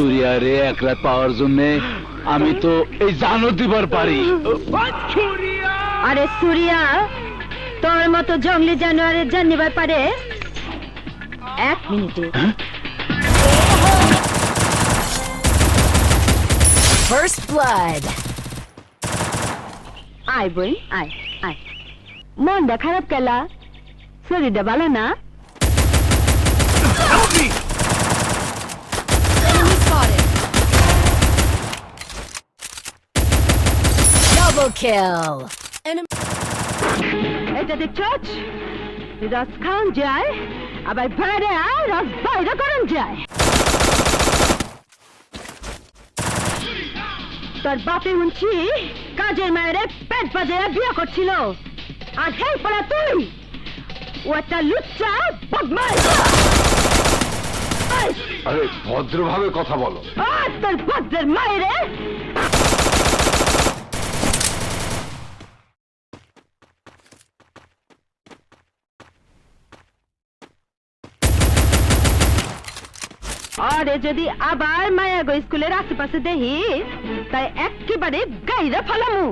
সুরিয়ারে এক রাত পাওয়ার জন্য আমি তো এই জানো দিবার পারি। আরে সুরিয়া তোর মতো জঙ্গলি জানোয়ারের জান নিবার পারে এক মিনিটে। First blood. আয় বই আয় আয়। মনটা খারাপ কেলা। শরীরটা ভালো না? Double kill. এটা দেখছস রস খাওয়ান যায় আবার বাইরে আয় রস বাইরে করান যায়। তোর বাপে শুনছি কাজের মায়ের পেট বাজারে বিয়ে করছিল। আর হেই পড়া তুই ও একটা লুচ্চা বদমাই আরে ভদ্রভাবে কথা বলো। আর তোর ভদ্রের মায়ের আরে যদি আবার মায়াগো স্কুলের আশেপাশে দেখি তাই একেবারে গাইরা ফলামু।